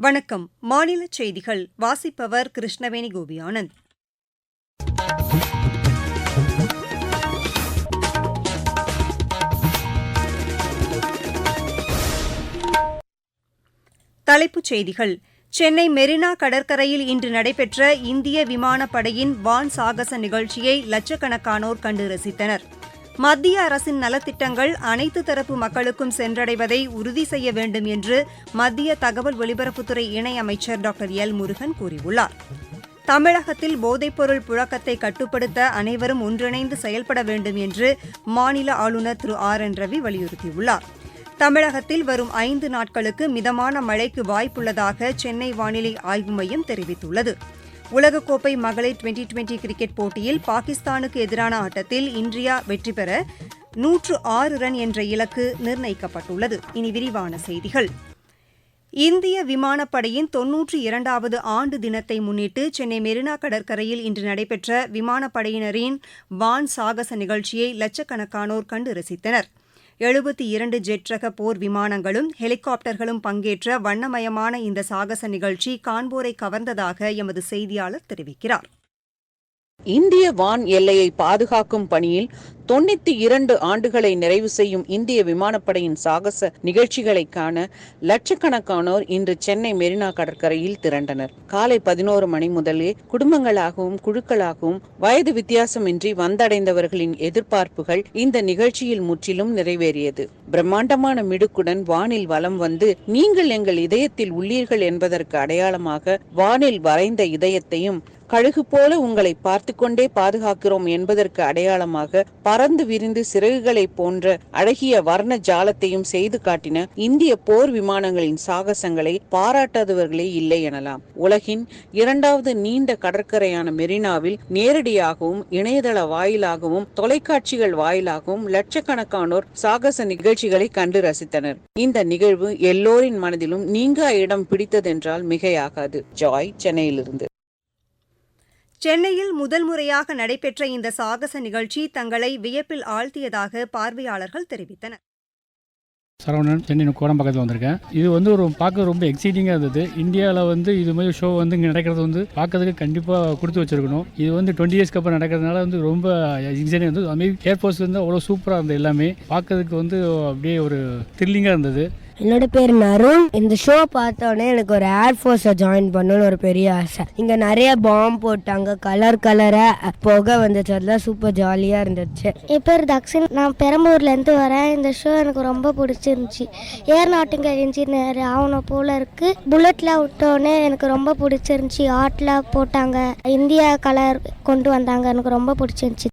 வணக்கம். மாநில செய்திகள். வாசிப்பவர் கிருஷ்ணவேணி கோபியானந்த். தலைப்புச் செய்திகள். சென்னை மெரினா கடற்கரையில் இன்று நடைபெற்ற இந்திய விமானப்படையின் வான் சாகச நிகழ்ச்சியை லட்சக்கணக்கானோர் கண்டு ரசித்தனர். மத்திய அரசின் நலத்திட்டங்கள் அனைத்து தரப்பு மக்களுக்கும் சென்றடைவதை உறுதி செய்ய வேண்டும் என்று மத்திய தகவல் ஒலிபரப்புத்துறை இணையமைச்சர் டாக்டர் எல் முருகன் கூறியுள்ளார். தமிழகத்தில் போதைப்பொருள் புழக்கத்தை கட்டுப்படுத்த அனைவரும் ஒன்றிணைந்து செயல்பட வேண்டும் என்று மாநில ஆளுநர் திரு ஆர் என் ரவி வலியுறுத்தியுள்ளார். தமிழகத்தில் வரும் ஐந்து நாட்களுக்கு மிதமான மழைக்கு வாய்ப்புள்ளதாக சென்னை வானிலை ஆய்வு மையம் தெரிவித்துள்ளது. உலகக்கோப்பை மகளிர் டுவெண்டி டுவெண்டி கிரிக்கெட் போட்டியில் பாகிஸ்தானுக்கு எதிரான ஆட்டத்தில் இந்தியா வெற்றி பெற நூற்று ஆறு ரன் என்ற இலக்கு நிர்ணயிக்கப்பட்டுள்ளது. இனி விரிவான செய்திகள். இந்திய விமானப்படையின் தொன்னூற்றி இரண்டாவது ஆண்டு தினத்தை முன்னிட்டு சென்னை மெரினா கடற்கரையில் இன்று நடைபெற்ற விமானப்படையினரின் வான் சாகச நிகழ்ச்சியை லட்சக்கணக்கானோர் கண்டு ரசித்தனர். எழுபத்தி இரண்டு ஜெட் ரக போர் விமானங்களும் ஹெலிகாப்டர்களும் பங்கேற்ற வண்ணமயமான இந்த சாகச நிகழ்ச்சி காண்போரை கவர்ந்ததாக எமது செய்தியாளர் தெரிவிக்கிறார். இந்திய வான் எல்லையை பாதுகாக்கும் பணியில் தொண்ணூத்தி இரண்டு ஆண்டுகளை நிறைவு செய்யும் இந்திய விமானப்படையின் சாகச நிகழ்ச்சிகளை காண லட்சக்கணக்கானோர் இன்று சென்னை மெரினா கடற்கரையில் திரண்டனர். காலை பதினோரு மணி முதலே குடும்பங்களாகவும் குழுக்களாகவும் வயது வித்தியாசமின்றி வந்தடைந்தவர்களின் எதிர்பார்ப்புகள் இந்த நிகழ்ச்சியில் முற்றிலும் நிறைவேறியது. பிரம்மாண்டமான மிடுக்குடன் வானில் வலம் வந்து நீங்கள் எங்கள் இதயத்தில் உள்ளீர்கள் என்பதற்கு அடையாளமாக வானில் வரைந்த இதயத்தையும் கழுகு போல உங்களை பார்த்து கொண்டே பாதுகாக்கிறோம் என்பதற்கு அடையாளமாக பறந்து விரிந்து சிறகுகளை போன்ற அழகிய வர்ண ஜாலத்தையும் செய்து காட்டின இந்திய போர் விமானங்களின் சாகசங்களை பாராட்டாதவர்களே இல்லை எனலாம். உலகின் இரண்டாவது நீண்ட கடற்கரையான மெரினாவில் நேரடியாகவும் இணையதள வாயிலாகவும் தொலைக்காட்சிகள் வாயிலாகவும் லட்சக்கணக்கானோர் சாகச நிகழ்ச்சிகளை கண்டு ரசித்தனர். இந்த நிகழ்வு எல்லோரின் மனதிலும் நீங்கா இடம் பிடித்ததென்றால் மிகையாகாது. ஜாய் சென்னையிலிருந்து. சென்னையில் முதல் முறையாக நடைபெற்ற இந்த சாகச நிகழ்ச்சி தங்களை வியப்பில் ஆழ்த்தியதாக பார்வையாளர்கள் தெரிவித்தனர். சரவணன் சென்னை கோடம் பக்கத்தில் வந்திருக்கேன். இது வந்து ஒரு பார்க்க ரொம்ப எக்ஸைட்டிங்காக இருந்தது. இந்தியாவில் வந்து இது மாதிரி ஷோ வந்து இங்கே நடக்கிறது வந்து பார்க்கறதுக்கு கண்டிப்பாக கொடுத்து வச்சிருக்கணும். இது வந்து டுவெண்ட்டி இயர்ஸ்க்கு அப்புறம் நடக்கிறதுனால வந்து ரொம்ப எக்ஸைட்டிங் இருந்தது. அதுமாதிரி ஏர்ஃபோர்ஸ் வந்து அவ்வளோ சூப்பராக இருந்தது எல்லாமே. பார்க்கறதுக்கு வந்து அப்படியே ஒரு த்ரில்லிங்காக இருந்தது. என்னோட பேர் நருண். இந்த ஷோ பார்த்தோன்னே எனக்கு ஒரு ஏர்ஃபோர்ஸை ஜாயின் பண்ணணும்னு ஒரு பெரிய ஆசை. இங்கே நிறைய பாம் போட்டாங்க கலர் கலராக புகை வந்துச்சு அதெல்லாம் சூப்பர் ஜாலியாக இருந்துச்சு. என் பேர் தக்ஷின். நான் பெரம்பூர்லேருந்து வரேன். இந்த ஷோ எனக்கு ரொம்ப பிடிச்சிருந்துச்சி. ஏர்நாட்டுங்கல் இன்ஜினியர் ஆகணும் போல இருக்கு. புல்லட்டில் விட்டோன்னே எனக்கு ரொம்ப பிடிச்சிருந்துச்சி. ஆட்டில் போட்டாங்க. இந்தியா கலர் கொண்டு வந்தாங்க. எனக்கு ரொம்ப பிடிச்சிருந்துச்சி.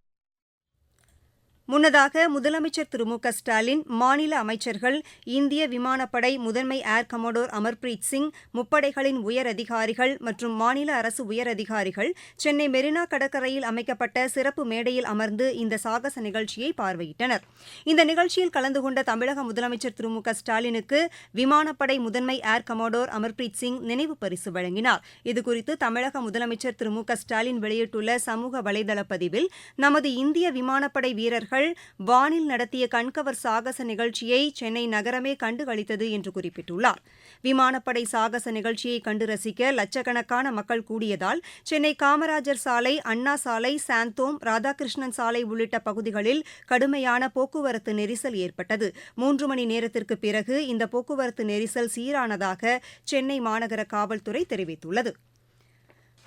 முன்னதாக முதலமைச்சர் திரு மு க ஸ்டாலின் மாநில அமைச்சர்கள் இந்திய விமானப்படை முதன்மை ஏர் கமோடோர் அமர்பிரீத் சிங் முப்படைகளின் உயர் அதிகாரிகள் மற்றும் மாநில அரசு உயர் அதிகாரிகள் சென்னை மெரினா கடற்கரையில் அமைக்கப்பட்ட சிறப்பு மேடையில் அமர்ந்து இந்த சாகச நிகழ்ச்சியை பார்வையிட்டனர். இந்த நிகழ்ச்சியில் கலந்து கொண்ட தமிழக முதலமைச்சர் திரு மு க ஸ்டாலினுக்கு விமானப்படை முதன்மை ஏர் கமோடோர் அமர்பிரீத் சிங் நினைவு பரிசு வழங்கினார். இதுகுறித்து தமிழக முதலமைச்சர் திரு மு க ஸ்டாலின் வெளியிட்டுள்ள சமூக வலைதள பதிவில் நமது இந்திய விமானப்படை வீரர்கள் வீரர்கள் வானில் நடத்திய கண்கவர் சாகச நிகழ்ச்சியை சென்னை நகரமே கண்டுகளித்தது என்று குறிப்பிட்டுள்ளார். விமானப்படை சாகச நிகழ்ச்சியை கண்டு ரசிக்க லட்சக்கணக்கான மக்கள் கூடியதால் சென்னை காமராஜர் சாலை அண்ணா சாலை சாந்தோம் ராதாகிருஷ்ணன் சாலை உள்ளிட்ட பகுதிகளில் கடுமையான போக்குவரத்து நெரிசல் ஏற்பட்டது. மூன்று மணி நேரத்திற்கு பிறகு இந்த போக்குவரத்து நெரிசல் சீரானதாக சென்னை மாநகர காவல்துறை தெரிவித்துள்ளது.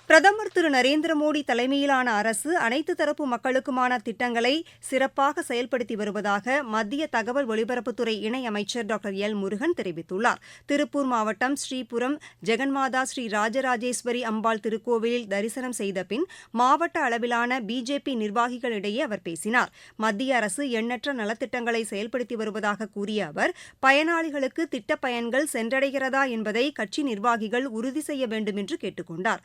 பிரதமர் திரு நரேந்திர மோடி தலைமையிலான அரசு அனைத்து தரப்பு மக்களுக்குமான திட்டங்களை சிறப்பாக செயல்படுத்தி வருவதாக மத்திய தகவல் ஒலிபரப்புத்துறை இணையமைச்சர் டாக்டர் எல் முருகன் தெரிவித்துள்ளார். திருப்பூர் மாவட்டம் ஸ்ரீபுரம் ஜெகன்மாதா ஸ்ரீ ராஜராஜேஸ்வரி அம்பாள் திருக்கோவிலில் தரிசனம் செய்த பின் மாவட்ட அளவிலான பிஜேபி நிர்வாகிகளிடையே அவர் பேசினார். மத்திய அரசு எண்ணற்ற நலத்திட்டங்களை செயல்படுத்தி வருவதாக கூறிய அவர் பயனாளிகளுக்கு திட்ட பயன்கள் சென்றடைகிறதா என்பதை கட்சி நிர்வாகிகள் உறுதி செய்ய வேண்டும் என்று கேட்டுக் கொண்டார்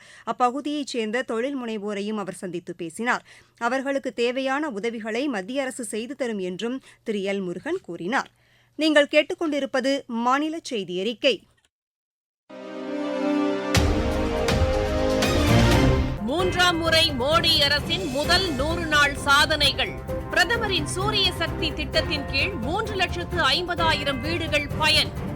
அப்பகுதியைச் சேர்ந்த தொழில் முனைவோரையும் அவர் சந்தித்து பேசினார். அவர்களுக்கு தேவையான உதவிகளை மத்திய அரசு செய்து தரும் என்றும் திரு. எல். முருகன் கூறினார். நீங்கள் கேட்டுக்கொண்டிருப்பது மாநில செய்தி அறிக்கை. மூன்றாம் முறை மோடி அரசின் முதல் நூறு நாள் சாதனைகள். பிரதமரின் சூரிய சக்தி திட்டத்தின் கீழ் மூன்று லட்சத்து ஐம்பதாயிரம் வீடுகள் பயன்.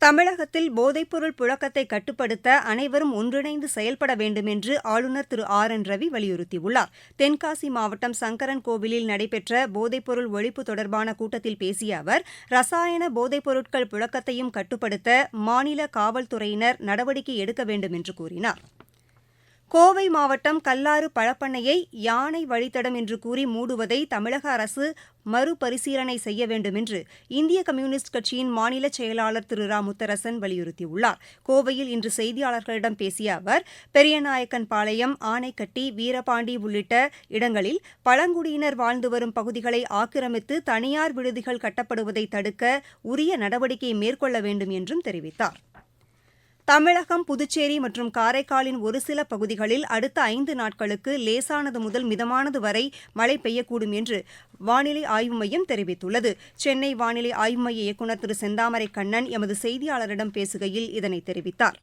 தமிழகத்தில் போதைப்பொருள் புழக்கத்தை கட்டுப்படுத்த அனைவரும் ஒன்றிணைந்து செயல்பட வேண்டும் என்று ஆளுநர் திரு ஆர் என் ரவி வலியுறுத்தியுள்ளார். தென்காசி மாவட்டம் சங்கரன் கோவிலில் நடைபெற்ற போதைப்பொருள் ஒழிப்பு தொடர்பான கூட்டத்தில் பேசிய அவர் ரசாயன போதைப்பொருட்கள் புழக்கத்தையும் கட்டுப்படுத்த மாநில காவல்துறையினர் நடவடிக்கை எடுக்க வேண்டும் என்று கூறினார். கோவை மாவட்டம் கல்லாறு பழப்பண்ணையை யானை வழித்தடம் என்று கூறி மூடுவதை தமிழக அரசு மறுபரிசீலனை செய்ய வேண்டும் என்று இந்திய கம்யூனிஸ்ட் கட்சியின் மாநில செயலாளர் திரு ரா. முத்தரசன் வலியுறுத்தியுள்ளார். கோவையில் இன்று செய்தியாளர்களிடம் பேசிய அவர் பெரியநாயக்கன் பாளையம் ஆனைக்கட்டி வீரபாண்டி உள்ளிட்ட இடங்களில் பழங்குடியினர் வாழ்ந்து வரும் பகுதிகளை ஆக்கிரமித்து தனியார் விடுதிகள் கட்டப்படுவதை தடுக்க உரிய நடவடிக்கை மேற்கொள்ள வேண்டும் என்றும் தெரிவித்தார். தமிழகம் புதுச்சேரி மற்றும் காரைக்காலின் ஒரு சில பகுதிகளில் அடுத்த ஐந்து நாட்களுக்கு லேசானது முதல் மிதமானது வரை மழை பெய்யக்கூடும் என்று வானிலை ஆய்வு மையம் தெரிவித்துள்ளது. சென்னை வானிலை ஆய்வு மைய இயக்குநர் திரு செந்தாமரை கண்ணன் எமது செய்தியாளரிடம் பேசுகையில் இதனை தெரிவித்தார்.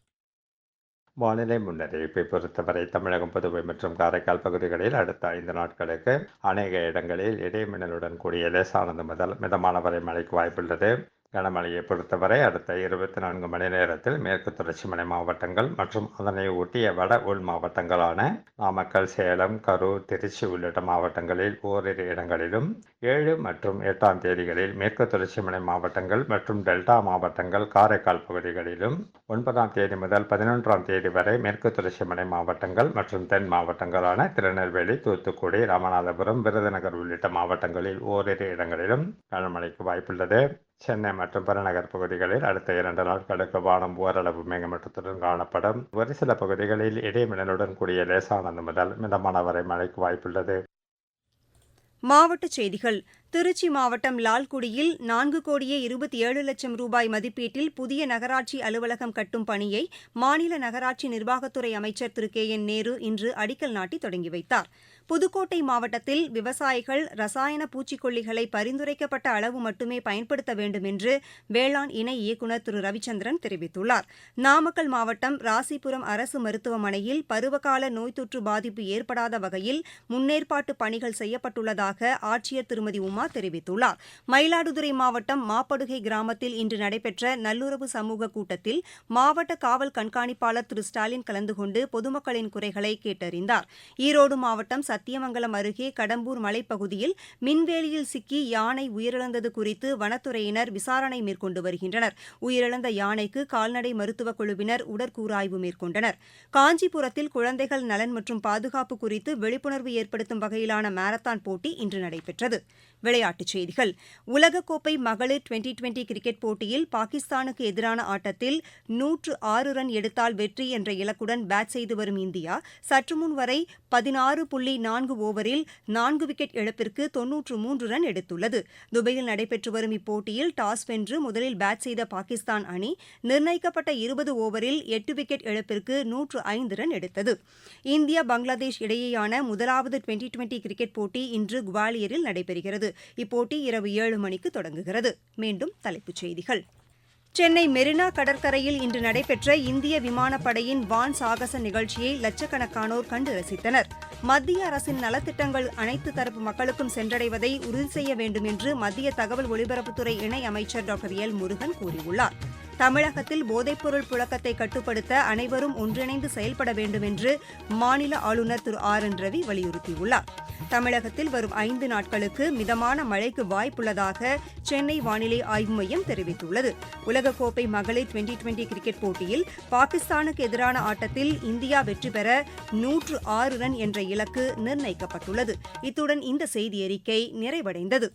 வானிலை முன்னறிவிப்பை பொறுத்தவரை தமிழகம் புதுவை மற்றும் காரைக்கால் பகுதிகளில் அடுத்த ஐந்து நாட்களுக்கு அநேக இடங்களில் இடைமின்னலுடன் கூடிய லேசானது முதல் மிதமான வரை மழைக்கு வாய்ப்புள்ளது. கனமழையை பொறுத்தவரை அடுத்த இருபத்தி நான்கு மணி நேரத்தில் மேற்கு தொடர்ச்சி மலை மாவட்டங்கள் மற்றும் அதனை ஒட்டிய வட உள் மாவட்டங்களான நாமக்கல் சேலம் கரூர் திருச்சி உள்ளிட்ட மாவட்டங்களில் ஓரிரு இடங்களிலும் ஏழு மற்றும் எட்டாம் தேதிகளில் மேற்கு தொடர்ச்சி மலை மாவட்டங்கள் மற்றும் டெல்டா மாவட்டங்கள் காரைக்கால் பகுதிகளிலும் ஒன்பதாம் தேதி முதல் பதினொன்றாம் தேதி வரை மேற்கு தொடர்ச்சி மலை மாவட்டங்கள் மற்றும் தென் மாவட்டங்களான திருநெல்வேலி தூத்துக்குடி ராமநாதபுரம் விருதுநகர் உள்ளிட்ட மாவட்டங்களில் ஓரிரு இடங்களிலும் கனமழைக்கு வாய்ப்புள்ளது. சென்னை மற்றும் புறநகர் பகுதிகளில் அடுத்த இரண்டு நாட்களுக்கு வானம் ஓரளவு மேகமூட்டத்துடன் காணப்படும். ஒரு சில பகுதிகளில் இடைமின்னலுடன் கூடிய லேசானது முதல் மிதமான வரை மழைக்கு வாய்ப்புள்ளது. மாவட்டச் செய்திகள். திருச்சி மாவட்டம் லால்குடியில் நான்கு கோடியே இருபத்தி ஏழு லட்சம் ரூபாய் மதிப்பீட்டில் புதிய நகராட்சி அலுவலகம் கட்டும் பணியை மாநில நகராட்சி நிர்வாகத்துறை அமைச்சர் திரு கே என் நேரு இன்று அடிக்கல் நாட்டி தொடங்கி வைத்தார். புதுக்கோட்டை மாவட்டத்தில் விவசாயிகள் ரசாயன பூச்சிக்கொல்லிகளை பரிந்துரைக்கப்பட்ட அளவு மட்டுமே பயன்படுத்த வேண்டும் என்று வேளாண் இணை இயக்குநர் திரு. ரவிச்சந்திரன் தெரிவித்துள்ளார். நாமக்கல் மாவட்டம் ராசிபுரம் அரசு மருத்துவமனையில் பருவகால நோய் தொற்று பாதிப்பு ஏற்படாத வகையில் முன்னேற்பாட்டு பணிகள் செய்யப்பட்டுள்ளதாக ஆட்சியர் திருமதி உமா தெரிவித்துள்ளார். மயிலாடுதுறை மாவட்டம் மாப்படுகை கிராமத்தில் இன்று நடைபெற்ற நல்லுறவு சமூக கூட்டத்தில் மாவட்ட காவல் கண்காணிப்பாளர் திரு. ஸ்டாலின் கலந்து கொண்டு பொதுமக்களின் குறைகளை கேட்டறிந்தார். ஈரோடு மாவட்டம் சத்தியமங்கலம் அருகே கடம்பூர் மலைப்பகுதியில் மின்வேலியில் சிக்கி யானை உயிரிழந்தது குறித்து வனத்துறையினர் விசாரணை மேற்கொண்டு வருகின்றனர். உயிரிழந்த யானைக்கு கால்நடை மருத்துவக் குழுவினர் உடற்கூறாய்வு மேற்கொண்டனர். காஞ்சிபுரத்தில் குழந்தைகள் நலன் மற்றும் பாதுகாப்பு குறித்து விழிப்புணர்வு ஏற்படுத்தும் வகையிலான மாரத்தான் போட்டி இன்று நடைபெற்றது. விளையாட்டுச் செய்திகள். உலகக்கோப்பை மகளிர் டுவெண்டி டுவெண்டி கிரிக்கெட் போட்டியில் பாகிஸ்தானுக்கு எதிரான ஆட்டத்தில் நூற்று ஆறு ரன் எடுத்தால் வெற்றி என்ற இலக்குடன் பேட் செய்து வரும் இந்தியா சற்றுமுன் வரை பதினாறு புள்ளி நான்கு ஓவரில் நான்கு விக்கெட் இழப்பிற்கு தொன்னூற்று மூன்று ரன் எடுத்துள்ளது. துபாயில் நடைபெற்று வரும் இப்போட்டியில் டாஸ் வென்று முதலில் பேட் செய்த பாகிஸ்தான் அணி நிர்ணயிக்கப்பட்ட இருபது ஓவரில் எட்டு விக்கெட் இழப்பிற்கு நூற்று ஐந்து ரன் எடுத்தது. இந்தியா பங்களாதேஷ் இடையேயான முதலாவது டுவெண்டி டுவெண்டி கிரிக்கெட் போட்டி இன்று குவாலியரில் நடைபெறுகிறது. இப்போட்டி இரவு ஏழு மணிக்கு தொடங்குகிறது. மீண்டும் தலைப்புச் செய்திகள். சென்னை மெரினா கடற்கரையில் இன்று நடைபெற்ற இந்திய விமானப்படையின் வான் சாகச நிகழ்ச்சியை லட்சக்கணக்கானோர் கண்டு ரசித்தனர். மத்திய அரசின் நலத்திட்டங்கள் அனைத்து தரப்பு மக்களுக்கும் சென்றடைவதை உறுதி செய்ய வேண்டும் என்று மத்திய தகவல் ஒலிபரப்புத்துறை இணை அமைச்சர் டாக்டர் எல் முருகன் கூறியுள்ளார். தமிழகத்தில் போதைப்பொருள் புழக்கத்தை கட்டுப்படுத்த அனைவரும் ஒன்றிணைந்து செயல்பட வேண்டும் என்று மாநில ஆளுநர் திரு ஆர் என் ரவி வலியுறுத்தியுள்ளார். தமிழகத்தில் வரும் ஐந்து நாட்களுக்கு மிதமான மழைக்கு வாய்ப்புள்ளதாக சென்னை வானிலை ஆய்வு மையம் தெரிவித்துள்ளது. உலகக்கோப்பை மகளிர் டுவெண்டி டுவெண்டி கிரிக்கெட் போட்டியில் பாகிஸ்தானுக்கு எதிரான ஆட்டத்தில் இந்தியா வெற்றி பெற நூற்று ஆறு ரன் என்ற இலக்கு நிர்ணயிக்கப்பட்டுள்ளது. இத்துடன் இந்த செய்தி அறிக்கை நிறைவடைந்தது.